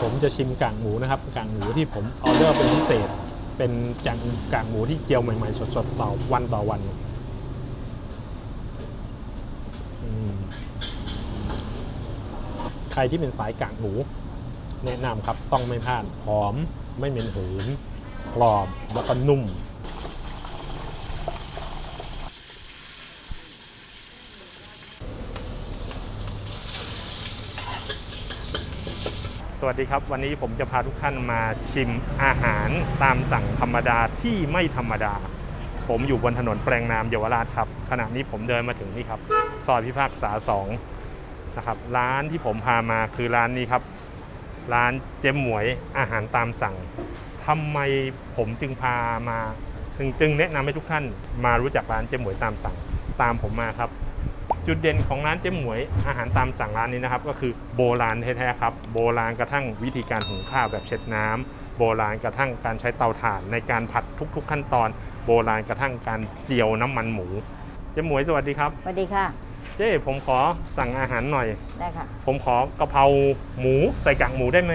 ผมจะชิมกางหมูนะครับกางหมูที่ผมออเดอร์เป็นพิเศษ เป็นกางกางหมูที่เจียวใหม่ๆ สดๆต่อวันต่อวันใครที่เป็นสายกางหมู แนะนำครับต้องไม่พลาดหอมไม่เหม็นหืนกรอบแล้วก็นุ่ม วัสดีครับ วันนี้ผมจะพาทุกท่านมาชิมอาหารตามสั่งธรรมดาที่ไม่ธรรมดา ผมอยู่บนถนนแปลงนามเยาวราชครับ ขณะนี้ผมเดินมาถึงนี่ครับ ซอยพิพากษาสองนะครับร้านที่ผมพามาคือร้านนี้ครับ ร้านเจ๊หมวยอาหารตามสั่งทำไมผมจึงพามาจึงจึงแนะนำให้ทุกท่านมารู้จักร้านเจ๊หมวยตามสั่ง ตามผมมาครับ จุดเด่นของร้านเจ๊หมวยอาหารตามสั่งร้านนี้นะครับ ก็คือโบราณแท้ๆครับ โบราณกระทั่งวิธีการหุงข้าวแบบเช็ดน้ำโบราณกระทั่งการใช้เตาถ่านในการผัดทุกๆขั้นตอน โบราณกระทั่งการเจียวน้ำมันหมู เจ๊หมวยสวัสดีครับ สวัสดีค่ะ เจ๊ผมขอสั่งอาหารหน่อย ได้ค่ะ ผมขอกะเพราหมูใส่กากหมูได้ไหม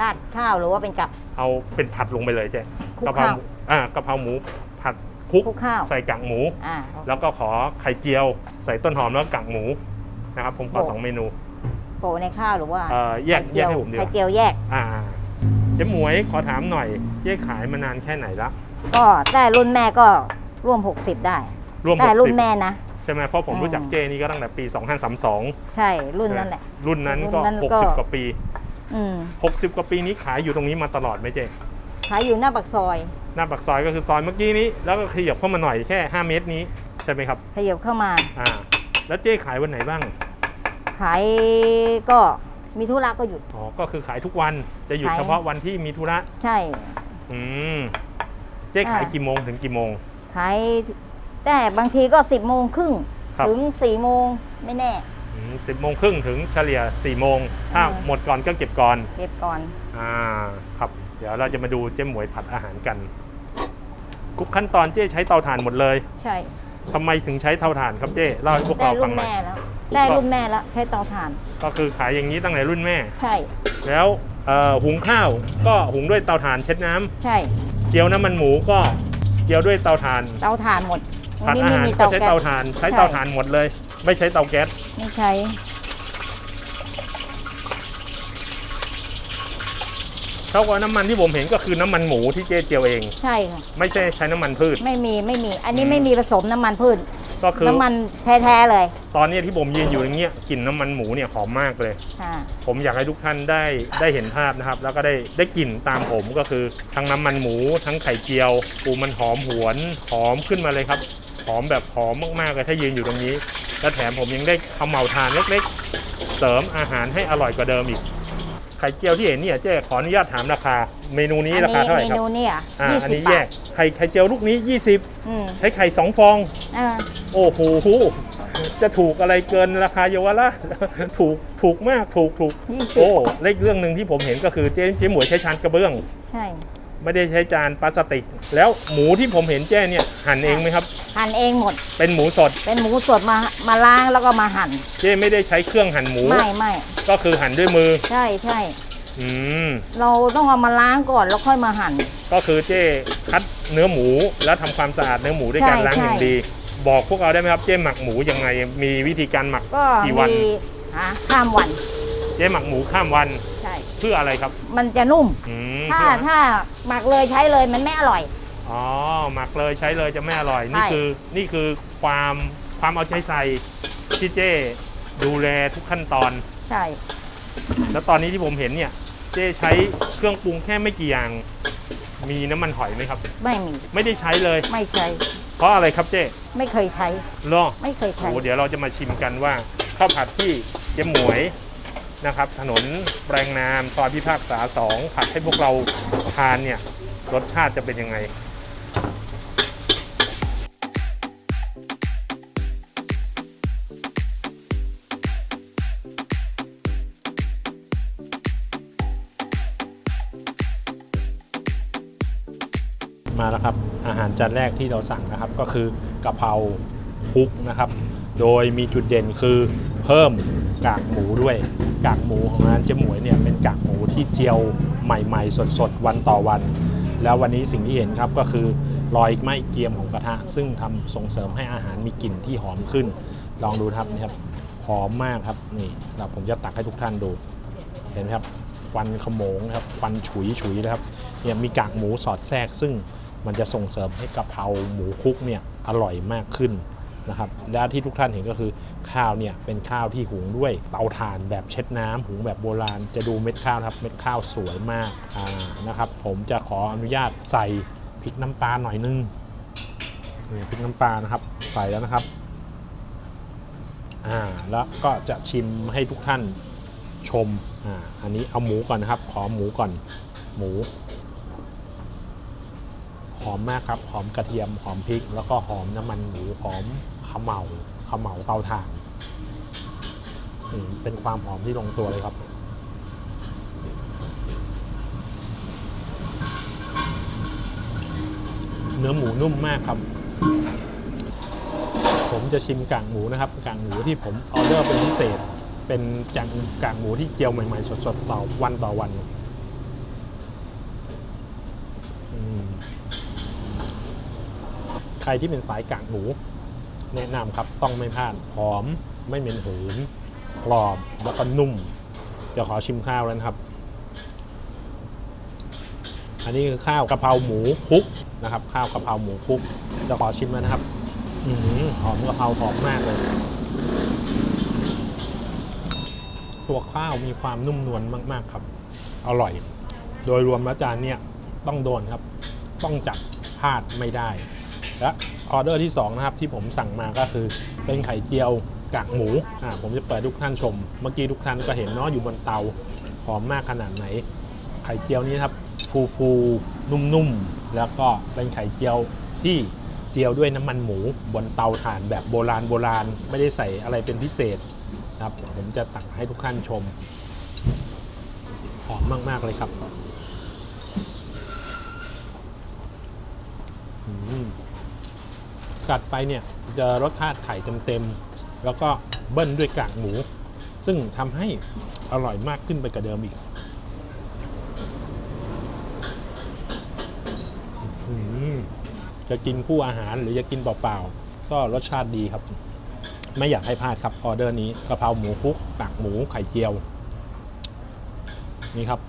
ราดข้าวหรือว่าเป็นกับ เอาเป็นผัดลงไปเลยเจ๊คลุกกะเพราข้าวหมูอ่ากะเพราหมูผัด คลุกคลุกข้าว ใส่กากหมู อ่า แล้วก็ขอไข่เจียว ใส่ต้นหอมแล้วก็กากหมูนะครับ ผมขอโอ้ สองเมนูโปะในข้าวหรือว่าเอ่อแยกไข่แยเจีกยวให้ผมดีกไข่ว่าเจียวแยก อ่าเจ๊หมวยขอถามหน่อยเจ๊ขายมานานแค่ไหนละก็ได้รุ่นแม่ก็ร่วม 60 ได้ร่วมได้รุ่น60แม่นะ ใช่ไหมเพราะผมอืมรู้จักเจ๊นี่ก็ตั้งแต่ปี 2532ใช่รุ่นนั้นแหละ รุ่นนั้นก็ รุ่นนั้นก็ 60 กว่าปี อืม60 กว่าปีนี้ขายอยู่ตรงนี้มาตลอดไหมเจ๊ขายอยู่หน้าปากซอย หน้าปากซอยก็คือซอยเมื่อกี้นี้แล้วก็ขยับเข้ามาหน่อยแค่ 5 เมตรนี้ใช่ไหมครับขยับเข้ามา อ่า แล้วเจ๊ขายวันไหนบ้างขายก็มีธุระก็หยุด อ๋อก็คือขายทุกวันจะหยุดขาย เฉพาะวันที่มีธุระใช่ อืมเจ๊ขายอ่า กี่โมงถึงกี่โมง ขายแต่บางทีก็ 10โมงครึ่งครับ ถึง4โมงไม่แน่ สิบโมงครึ่งถึงเฉลี่ย4ี่โมงถ้าอืม หมดก่อนก็เก็บก่อน เก็บก่อน อ่า ครับ เดี๋ยวเราจะมาดูเจ๊หมวยผัดอาหารกัน ทุกขั้นตอนเจ๊ใช้เตาถ่านหมดเลยใช่ ทำไมถึงใช้เตาถ่านครับเจ๊เล่าให้พวกได้เราฟัรุ่งนหน่อย แม่แล้ว ได้รุ่นแม่แล้วใช้เตาถ่าน ก็คือขายอย่างนี้ตั้งแต่รุ่นแม่ ใช่ แล้วเอ่อหุงข้าวก็หุงด้วยเตาถ่านเช็ดน้ำใช่ เจียวน้ำมันหมูก็เจียวด้วยเตาถ่านเตาถ่านหมดผัดนี่อาไม่หารมีก็เตาใช้แก๊เตาสถ่านใช้ใช่เตาถ่านหมดเลย ไม่ใช้เตาแก๊ส ไม่ใช้ ท่ากับน้ำมันที่ผมเห็นก็คือน้ำมันหมูที่เจ๊เจียวเอง ใช่ค่ะ ไม่ใช่ใช้น้ำมันพืช ไม่มีไม่มี อันนี้อืมไม่มีผสมน้ำมันพืช ก็คือน้ำมันแท้ๆเลย ตอนนี้ที่ผมยืนอยู่อย่างเงี้ยกลิ่นน้ำมันหมูเนี่ยหอมมากเลยค่ะผมอยากให้ทุกท่านได้ได้เห็นภาพนะครับ แล้วก็ได้ได้กลิ่นตามผมก็คือทั้งน้ำมันหมู ทั้งไข่เจียวปูมันหอมหวนหอมขึ้นมาเลยครับหอมแบบหอมมากๆเลยถ้ายืนอยู่ตรงนี้ และแถมผมยังได้เขมเหมาทานเล็กๆ เสริมอาหารให้อร่อยกว่าเดิมอีก ไข่เจียวที่เห็นเนี่ยเจ๊ขออนุญาตถามราคา เมนูนี้อัราคาเท่าไหร่เมครับนูเนี่ยอ่ายี่อันสิบนี้แยบากทไข่ไข่เจียวลูกนี้ 20อืมใช้ไข่สองฟองอ่าโอ้โหจะถูกอะไรเกินราคาเยาวราชถูกถูกมากถูกถูกยี่สิบโอ้เล็กเรื่องหนึ่งที่ผมเห็นก็คือเจ๊เจ๊หมวยใช้ชานกระเบื้อง ใช่ ไม่ได้ใช้จานพลาสติก แล้วหมูที่ผมเห็นเจ้เนี่ยหั่นเองไหมครับ หั่นเองหมด เป็นหมูสด เป็นหมูสดมามาล้างแล้วก็มาหั่น เจ้ไม่ได้ใช้เครื่องหั่นหมู ไม่ไม่ก็คือหั่นด้วยมือ ใช่ใช่อืมเราต้องเอามาล้างก่อนแล้วค่อยมาหั่น ก็คือเจ้คัดเนื้อหมูแล้วทำความสะอาดเนื้อหมูด้วยการใช่ล้างอย่างใช่ดี บอกพวกเราได้ไหมครับเจ้หมักหมูยังไงมีวิธีการหมักก็กี่วันมีหาข้ามวัน เจ้หมักหมูข้ามวันใช่ เพื่ออะไรครับมันจะนุ่ม อืมถ้าเพื่อถ้าหมักเลยใช้เลยมันไม่อร่อย อ๋อหมักเลยใช้เลยจะไม่อร่อย นี่ใช่ คือนี่คือความความเอาใจใส่ที่เจ้ดูแลทุกขั้นตอน ใช่ แล้วตอนนี้ที่ผมเห็นเนี่ย เจ้ใช้เครื่องปรุงแค่ไม่กี่อย่าง มีน้ำมันหอยไหมครับ ไม่มีไม่ได้ใช้เลย ไม่ใช้ เพราะอะไรครับเจ้ไม่เคยใช้ รอ ไม่เคยใช้ โอ้เดี๋ยวเราจะมาชิมกันว่าข้าวผัดที่เจ๊หมวย นะครับถนนแปลงนามซอยพิพากษาสองผัดให้พวกเราทานเนี่ยรสชาติจะเป็นยังไงมาแล้วครับอาหารจานแรกที่เราสั่งนะครับก็คือกะเพราคุกนะครับ โดยมีจุดเด่นคือเพิ่ม กากหมูด้วย กากหมูของร้านเจ๊หมวยเนี่ยเป็นกากหมูที่เจียวใหม่ ๆ สดๆ วันต่อวัน แล้ววันนี้สิ่งที่เห็นครับก็คือรอยไหม้เกรียมของกระทะ ซึ่งทำส่งเสริมให้อาหารมีกลิ่นที่หอมขึ้น ลองดูครับนี่ครับหอมมากครับนี่เราผมจะตักให้ทุกท่านดู เห็นไหมครับควันขโมงครับควันฉุยฉุยนะครับเนี่ยมีกากหมูสอดแทรกซึ่งมันจะส่งเสริมให้กะเพราหมูคุกเนี่ยอร่อยมากขึ้น นะครับและที่ทุกท่านเห็นก็คือข้าวเนี่ยเป็นข้าวที่หุงด้วยเตาถ่านแบบเช็ดน้ำหุงแบบโบราณ จะดูเม็ดข้าวครับเม็ดข้าวสวยมากานะครับ ผมจะขออนุญาตใส่พริกน้ำปลาหน่อยนึงนี่พริกน้ำปลานะครับ ใส่แล้วนะครับอ่าแล้วก็จะชิมให้ทุกท่านชมอ่าอันนี้เอาหมูก่อนนะครับ ขอหมูก่อนหมูหอมมากครับ หอมกระเทียม หอมพริก แล้วก็หอมน้ำมันหมู หอม ขมเหลาขมเหลาเตาถ่านเป็นความหอมที่ลงตัวเลยครับ เนื้อหมูนุ่มมากครับ ผมจะชิมกางหมูนะครับกางหมูที่ผมออเดอร์เป็นพิเศษ เป็นจางกางหมูที่เจียวใหม่ๆสดๆต่อวันต่อวันใครที่เป็นสายกางหมู แนะนำครับต้องไม่พลาดหอม ไม่เหม็นหืนกรอบแล้วก็นุ่ม เดี๋ยวขอชิมข้าวแล้วนะครับ อันนี้คือข้าวกะเพราหมูคลุกนะครับ ข้าวกะเพราหมูคลุกเดี๋ยวขอชิมแล้วนะครับอือหอมกะเพราหอมมากเลย ตัวข้าวมีความนุ่มนวลมาก ๆครับ อร่อย โดยรวมแล้วจานเนี่ยต้องโดนครับ ต้องจัดพลาดไม่ได้และ ออเดอร์ที่2นะครับที่ผมสั่งมาก็คือเป็นไข่เจียวกากหมูอ่าผมจะเปิดให้ทุกท่านชม เมื่อกี้ทุกท่านก็เห็นเนาะอยู่บนเตาหอมมากขนาดไหน ไข่เจียวนี้ครับฟูฟูนุ่มๆแล้วก็เป็นไข่เจียวที่เจียวด้วยน้ำมันหมูบนเตาถ่านแบบโบราณโบราณไม่ได้ใส่อะไรเป็นพิเศษนะครับผมจะตักให้ทุกท่านชมหอมมากๆเลยครับอืม กัดไปเนี่ยจะรสชาติไข่เต็มๆแล้วก็เบิ้ลด้วยกากหมู ซึ่งทำให้อร่อยมากขึ้นไปกว่าเดิมอีกจะกินคู่อาหารหรือจะกินเปล่าๆก็รสชาติดีครับ ไม่อยากให้พลาดครับออเดอร์นี้กะเพราหมูคุกกากหมูไข่เจียว นี่ครับ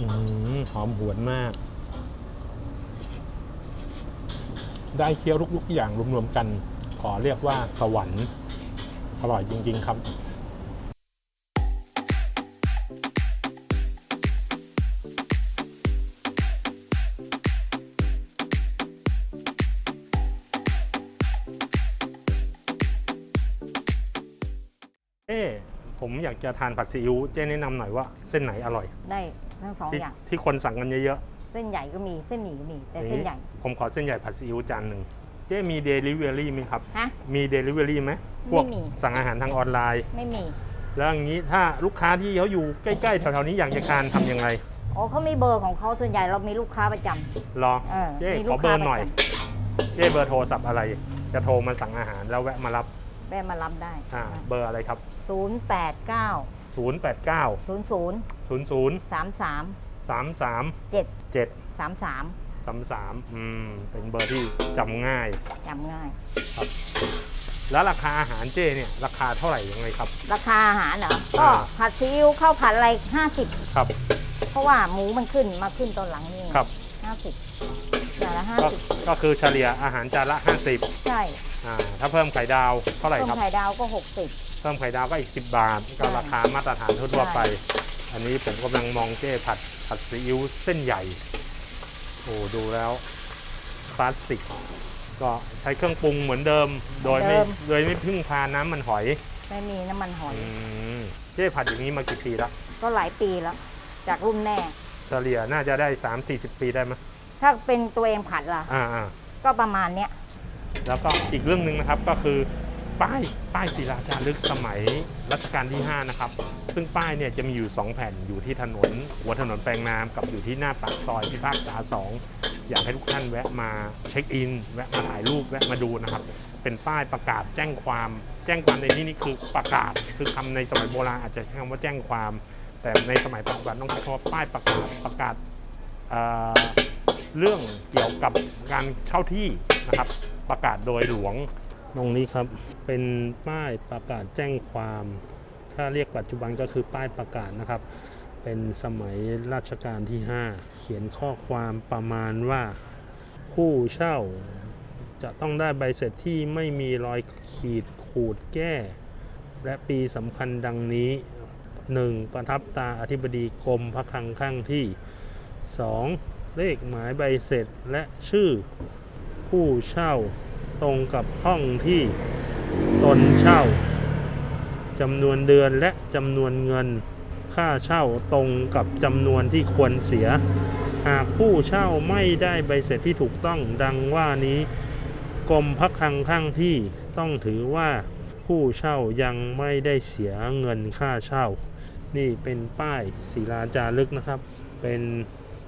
อหอมหวนมาก ได้เคี้ยวทุกๆอย่างรวมๆกัน ขอเรียกว่าสวรรค์อร่อยจริง ๆ ครับเอ๊ะผมอยากจะทานผัดซีอิ๊วเจ๊แนะนำหน่อยว่าเส้นไหนอร่อย ได้ทั้งสองที่อย่าง ที่คนสั่งกันเยอะ เส้นใหญ่ก็มีเส้นหมี่ก็มีๆแต่อย่างเส้นนี้ใหญ่ ผมขอเส้นใหญ่ผัดซีอิ๊วจานหนึ่งเจ๊มีเดลิเวอรี่ไหมครับ ฮะ มีเดลิเวอรี่ไหมพวกไม่มี สั่งอาหารทางออนไลน์ ไม่มีแล้วอย่างนี้ถ้าลูกค้าที่เขาอยู่ใกล้ๆแถวๆนี้อยากจะทานทำยังไงอ๋อเขามีเบอร์ของเขาส่วนใหญ่เรามีลูกค้าประจำรอเออเจ๊มีขลูอกเบอค้าร์หน่อย ประจเจ๊เบอร์โทรศัพท์อะไร จะโทรมาสั่งอาหารแล้วแวะมารับแม่มารับได้อ่าเบอร์อะไรครับ ศูนย์แปดเก้า089ศูนย์ศูนย์00สามสาม33 เจ็ด7สามสาม33อืมเป็นเบอร์ที่จำง่ายจำง่ายแล้วราคาอาหารเจเนี่ยราคาเท่าไหร่ยังไงครับ ราคาอาหารเหรอ ก็อ่าผัดซีอิ๊วข้าวผัดอะไรห้าสิบครับ เพราะว่าหมูมันขึ้นมาขึ้นตอนหลังนี่ครับห้าสิบอย่างละห้าก็สิบก็คือเฉลี่ยอาหารจานละ 50ใช่อ่าถ้าเพิ่มไข่ดาวเท่าไหร่ต้มครับ ไข่ดาวก็หกสิบ เพิ่มไข่ดาวก็อีก 10 บาท ก็ใช่ราคามาตรฐานทั่วๆไปใช่ อันนี้ผมกำลังมองเจ้ผัดผัดซีอิ๊วเส้นใหญ่ โอ้ดูแล้วคลาสสิก ก็ใช้เครื่องปรุงเหมือนเดิม โดยไม่โดยไม่พึ่งพาน้ำมันหอยไม่มีน้ำมันหอย อืมเจ้ผัดอย่างนี้มากี่ปีแล้วก็หลายปีแล้ว จากรุ่นแม่ เฉลี่ยน่าจะได้ 3-40 ปีได้ไหมถ้าเป็นตัวเองผัดล่ะ อ่าอ่า ก็ประมาณเนี้ย แล้วก็อีกเรื่องหนึ่งนะครับก็คือ ป้ายป้ายศิลาจารึกสมัยรัชกาลที่ 5 นะครับ ซึ่งป้ายเนี่ยจะมีอยู่ 2 แผ่นอยู่ที่ถนน หัวถนนแปลงนามกับอยู่ที่หน้าปากซอยพิพากษาสองอยากให้ทุกท่านแวะมาเช็คอิน แวะมาถ่ายรูป แวะมาดูนะครับ เป็นป้ายประกาศแจ้งความ แจ้งความในที่นี้คือประกาศ คือคำในสมัยโบราณอาจจะใช้คำว่าแจ้งความ แต่ในสมัยปัจจุบันต้องใช้คำว่าป้ายประกาศประกาศเเรื่องเกี่ยวกับการเช่าที่นะครับประกาศโดยหลวง ตรงนี้ครับเป็นป้ายประกาศแจ้งความ ถ้าเรียกปัจจุบันก็คือป้ายประกาศนะครับ เป็นสมัยรัชกาลที่ 5 เขียนข้อความประมาณว่าผู้เช่าจะต้องได้ใบเสร็จที่ไม่มีรอยขีดขูดแก้ และปีสำคัญดังนี้ 1. ประทับตาอธิบดีกรมพระคลังข้างที่ 2. เลขหมายใบเสร็จและชื่อผู้เช่า ตรงกับห้องที่ตนเช่าจำนวนเดือนและจำนวนเงิน ค่าเช่าตรงกับจำนวนที่ควรเสีย หากผู้เช่าไม่ได้ใบเสร็จที่ถูกต้องดังว่านี้กรมพักคังข้างที่ต้องถือว่าผู้เช่ายังไม่ได้เสียเงินค่าเช่า นี่เป็นป้ายศิลาจารึกนะครับ เป็น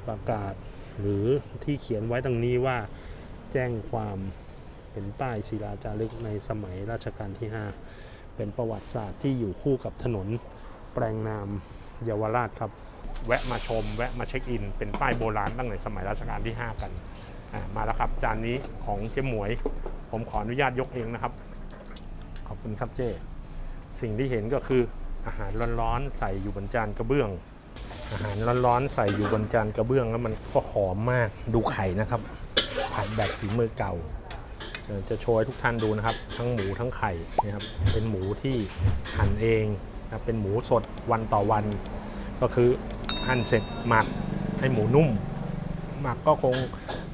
ประกาศหรือที่เขียนไว้ตรงนี้ว่าแจ้งความ เป็นป้ายศิลาจารึกในสมัยรัชกาลที่ 5 เป็นประวัติศาสตร์ที่อยู่คู่กับถนนแปลงนามเยาวราชครับ แวะมาชม แวะมาเช็คอิน เป็นป้ายโบราณตั้งแต่สมัยรัชกาลที่ 5 กันมาแล้วครับ จานนี้ของเจ๊หมวย ผมขออนุญาตยกเองนะครับ ขอบคุณครับเจ้สิ่งที่เห็นก็คืออาหารร้อนๆใส่อยู่บนจานกระเบื้อง อาหารร้อนๆใส่อยู่บนจานกระเบื้องแล้วมันก็หอมมากดูไข่นะครับ ผัดแบบฝีมือเก่าเดี๋ยว จะโชว์ให้ทุกท่านดูนะครับ ทั้งหมูทั้งไข่นะครับเป็นหมูที่หั่นเองนะครับเป็นหมูสดวันต่อวัน ก็คือหั่นเสร็จหมักให้หมูนุ่ม หมักก็คง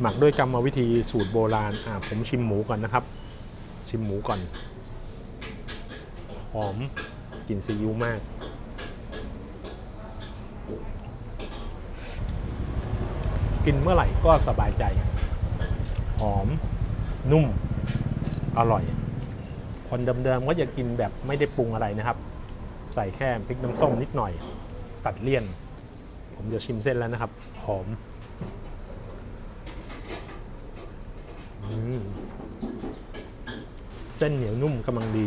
หมักด้วยกรรมวิธีสูตรโบราณอ่าผมชิมหมูก่อนนะครับ ชิมหมูก่อนหอมกลิ่นซีอิ๊วมากกินเมื่อไหร่ก็สบายใจ หอม นุ่มอร่อย คนเดิมๆก็จะกินแบบไม่ได้ปรุงอะไรนะครับ ใส่แค่พริกน้ำส้มนิดหน่อย ตัดเลี่ยน ผมจะชิมเส้นแล้วนะครับหอมอมเส้นเหนียวนุ่มกำลังดี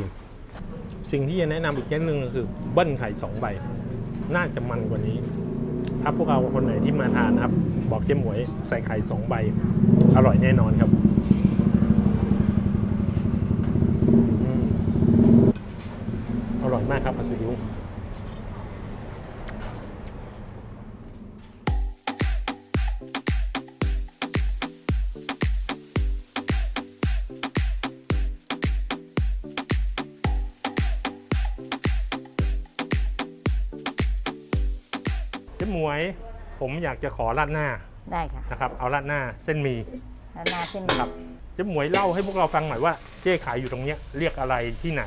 สิ่งที่จะแนะนำอีกอย่างหนึ่งก็คือเบิ้ลไข่สองใบ น่าจะมันกว่านี้ ถ้าพวกเราคนไหนที่มาทานนะครับ บอกเจ๊หมวยใส่ไข่สองใบ อร่อยแน่นอนครับอืม อร่อยมากครับผัดซีอิ๊วเจ๊หมวย ผมอยากจะขอราดหน้าได้ค่ะนะครับ เอาราดหน้าเส้นหมี่แล้วนาเส้นนะครับเจ๊หมวยเล่าให้พวกเราฟังหน่อยว่าเจ๊ขายอยู่ตรงเนี้ยเรียกอะไรที่ไหน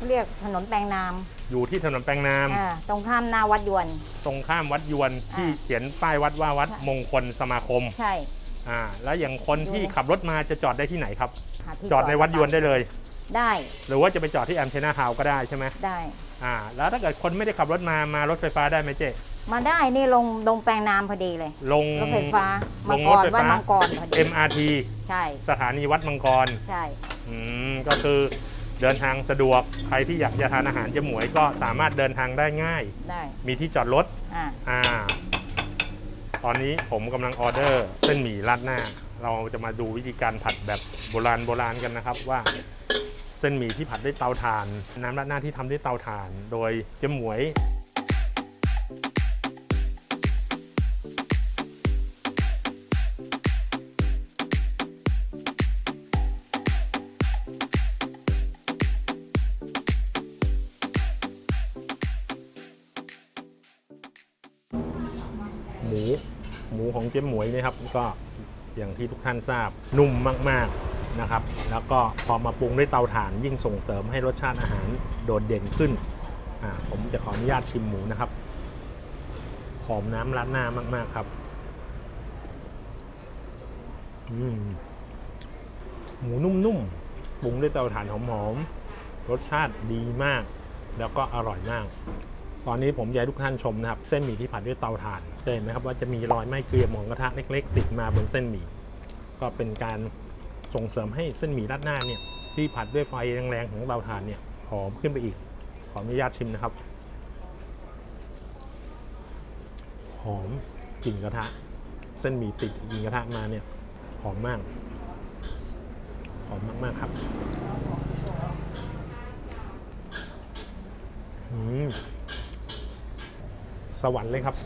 เขาเรียกถนนแปลงนามอยู่ที่ถนนแปลงนามอ่าตรงข้ามหน้าวัดยวน ตรงข้ามวัดยวนที่อ่าเขียนป้ายวัดว่าวัดใช่มงคลสมาคมใช่ อ่าแล้วอย่างคนที่ขับรถมาจะจอดได้ที่ไหนครับ หาที่จอดในวัดยวนได้เลย ได้หรือว่าจะไปจอดที่แอมเชนาฮาวก็ได้ใช่ไหมได้ อ่า แล้วถ้าเกิดคนไม่ได้ขับรถมามารถไฟฟ้าได้ไหมเจ๊มาได้นี่ลงลงแปลงนามพอดีเลย ลงรถไฟฟ้าลมังงรกถรไฟฟ้าวัดมังกรพอดี MRT ใช่ สถานีวัดมังกร ใช่ อืมก็คือ เดินทางสะดวก ใครที่อยากจะทานอาหารเจ๊หมวยก็สามารถเดินทางได้ง่าย ได้มีที่จอดรถ อ่าอ่า ตอนนี้ผมกำลังออเดอร์เส้นหมี่ราดหน้า เราจะมาดูวิธีการผัดแบบโบราณโบราณกันนะครับ ว่า เส้นหมี่ที่ผัดด้วยเตาถ่าน น้ำราดหน้าที่ทำด้วยเตาถ่าน โดยเจ๊หมวย ของเจ๊หมวยนี่ครับก็อย่างที่ทุกท่านทราบนุ่มมากๆนะครับ แล้วก็พอมาปรุงด้วยเตาถ่านยิ่งส่งเสริมให้รสชาติอาหารโดดเด่นขึ้นอ่าผมจะขออนุญาตชิมหมูนะครับหอมน้ำราดหน้ามาก ๆครับมหมูนุ่มๆปรุงด้วยเตาถ่านหอมๆรสชาติดีมาก แล้วก็อร่อยมาก ตอนนี้ผมอยากให้ทุกท่านชมนะครับ เส้นหมี่ที่ผัดด้วยเตาถ่านจะเห็นไหมครับว่าจะมีรอยไหม้เกรียมของกระทะเล็ก ๆ ติดมาบนเส้นหมี่ก็เป็นการส่งเสริมให้เส้นหมี่ราดหน้าเนี่ยที่ผัดด้วยไฟแรงๆของเตาถ่านเนี่ยหอมขึ้นไปอีก ขออนุญาตชิมนะครับหอมกลิ่นกระทะ เส้นหมี่ติดกลิ่นกระทะมาเนี่ยหอมมากหอมมาก ๆ ครับ อืม สวรรค์เลยครับ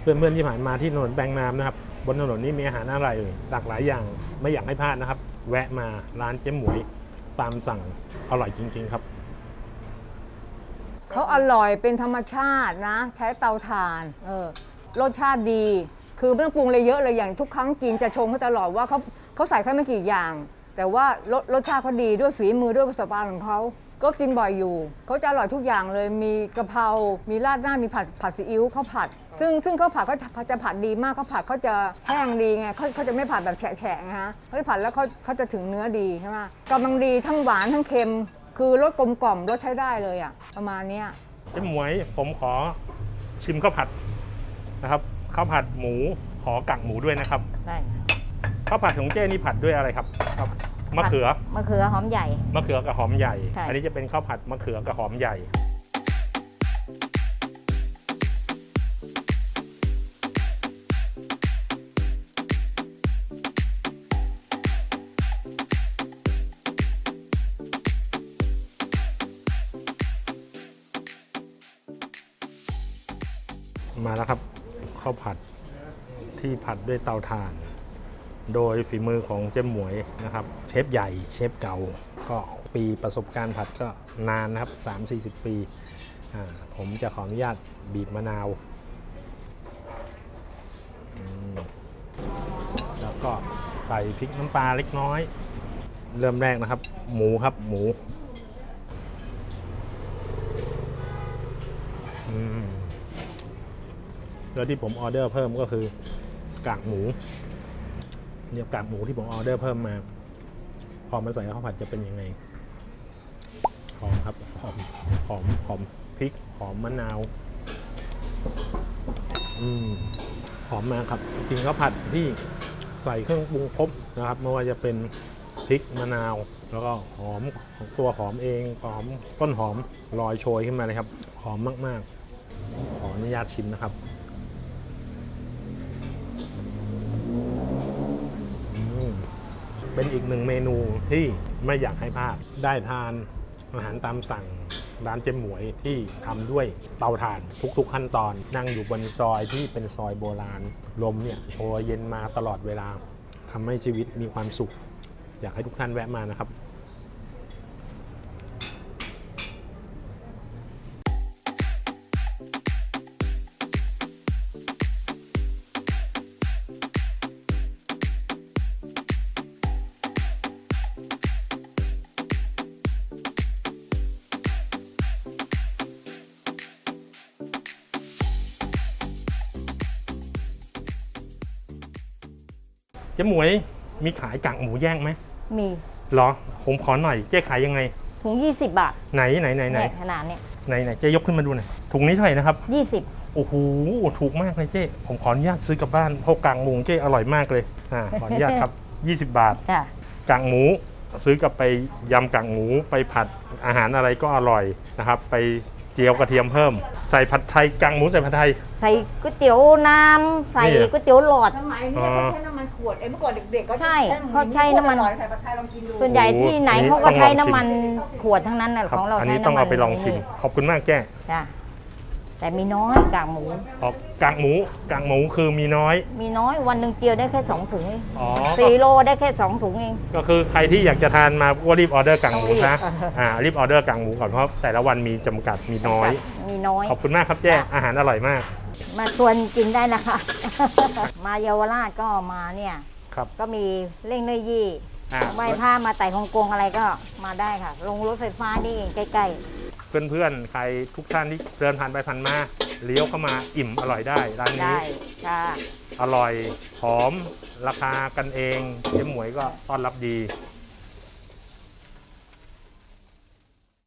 เพื่อนๆที่ผ่านมาที่ถนนแบงนามนะครับ บนถนนนี้มีอาหารอะไรหลากหลายอย่างไม่อยากให้พลาดนะครับ แวะมาร้านเจ๊หมวยตามสั่งอร่อยจริง ๆ ครับเขาอร่อยเป็นธรรมชาตินะ ใช้เตาถ่านเออรสชาติดี คือไม่ต้องปรุงอะไรเยอะเลยอย่างทุกครั้งกินจะชมเขาตลอดว่าเขาเขาใส่แค่ไม่กี่อย่าง แต่ว่ารสรสชาติเขาดีด้วยฝีมือด้วยประสบการณ์ของเขา ก็กินบ่อยอยู่เขาจะอร่อยทุกอย่างเลยมีกะเพรามีราดหน้ามีผัดผัดซีอิ๊วข้าวผัด ซึ่งซึ่งข้าวผัดเขาจะจะผัดดีมากข้าวผัดเขาจะแห้งดีไงเขาเขาจะไม่ผัดแบบแฉะๆนะฮะเขาจะผัดแล้วเขาเขาจะถึงเนื้อดีใช่ไหมกำลังดีทั้งหวานทั้งเค็ม คือรสกลมกล่อมรสใช้ได้เลยอะประมาณเนี้ยเจ๊หมวยผมขอชิมข้าวผัดนะครับข้าวผัดหมูขอกากหมูด้วยนะครับได้ข้าวผัดของเจ้นี่ผัดด้วยอะไรครับครับ มะเขือ มะเขือหอมใหญ่ มะเขือกับหอมใหญ่ ใช่ อันนี้จะเป็นข้าวผัดมะเขือกับหอมใหญ่ มาแล้วครับข้าวผัดที่ผัดด้วยเตาถ่าน โดยฝีมือของเจ๊หมวยนะครับ เชฟใหญ่เชฟเก่าก็ปีประสบการณ์ผัดก็นานนะครับ 3-40 ปีผมจะขออนุญาตบีบมะนาว แล้วก็ใส่พริกน้ำปลาเล็กน้อย เริ่มแรกนะครับ หมูครับหมูมแล้วที่ผมออเดอร์เพิ่มก็คือกากหมู เนี่ยกากหมูที่ผมออเดอร์เพิ่มมา พอมาใส่ข้าวผัดจะเป็นยังไง หอมครับ หอม หอม หอมพริก หอมมะนาว อืม หอมมากครับ กินข้าวผัดที่ใส่เครื่องปรุงครบนะครับ ไม่ว่าจะเป็นพริกมะนาว แล้วก็หอมของตัวหอมเอง หอมต้นหอมลอยโชยขึ้นมาเลยครับ หอมมาก ๆ ขออนุญาตชิมนะครับ กหนึ่งเมนูที่ไม่อยากให้พลาดได้ทานอาหารตามสั่งร้านเจ๊หมวยที่ทำด้วยเตาถ่านทุก ๆ ขั้นตอน นั่งอยู่บนซอยที่เป็นซอยโบราณ ลมเนี่ยโชยเย็นมาตลอดเวลาทำให้ชีวิตมีความสุข อยากให้ทุกท่านแวะมานะครับ มีขายกากหมูแย่งไหมมีเหรอผมขอหน่อยเจ๊ขายยังไง ถุง 20 บาทไหนไหนไหนไหนเนี่ยขนาดเนี้ยไหนไหนเจ๊ยกขึ้นมาดูหน่อยถุงนี้เท่าไหร่นะครับ20 โอ้โหถูกมากเลยเจ๊ผมขออนุญาตซื้อกลับบ้านเพราะกางหมูเจ๊อร่อยมากเลยอ่าขออนุญาตครับ 20 บาท จ้ะ กางหมูซื้อกลับไปยำกางหมูไปผัดอาหารอะไรก็อร่อยนะครับ ไป เจียวกระเทียมเพิ่ม ใส่ผัดไทยกางหมูใส่ผัดไทย ใส่ก๋วยเตี๋ยวน้ำใส่นี่ ก๋วยเตี๋ยวหลอด สมัยอ๋นี้อเขาใช้น้ำมันขวดเอ้ยเมื่อก่อนเด็กๆก็ใช่เขาใช้น้ำมันโคตรอร่อยใส่ผัดไทยลองกินดูส่วนใหญ่ที่ไหนโอ้โหเขาก็ใช้ต้องลองชิม น้ำมันขวดทั้งนั้นน่ะครับของเราอันใช้นี้น้ำมันต้องเอาไปลองชิมนี่ขอบคุณมากแจ้ จ้ะ แต่มีน้อยกากหมูออกกางหมูกางหมูคือมีน้อย มีน้อยวันหนึ่งเจียวได้แค่ 2 ถุงเองอ๋อสี่โลได้แค่ 2 ถุงเอง ก็คือใครที่อยากจะทานมาก็รีบออเดอร์กางหมูซะต้องรีบ อ่ารีบออเดอร์กางหมูก่อนเพราะแต่ละวันมีจำกัดมีน้อย มีน้อย ขอบคุณมากครับแจ้อาหารอร่อยมากมาชวนกินได้นะคะ มาเยาวราชก็มาเนี่ย ครับก็มีเล่งเนยยี่อ่าไหว้ผ้ามาไต่ฮ่องกงอะไรก็มาได้ค่ะ ลงรถไฟฟ้านี่เองใกล้ เพื่อนๆ ใครทุกท่านที่เดินผ่านไปผ่านมาเลี้ยวเข้ามาอิ่มอร่อยได้ร้านๆนี้ ได้ค่ะอร่อยหอมราคากันเองเจ๊หมวยก็ต้อนรับดี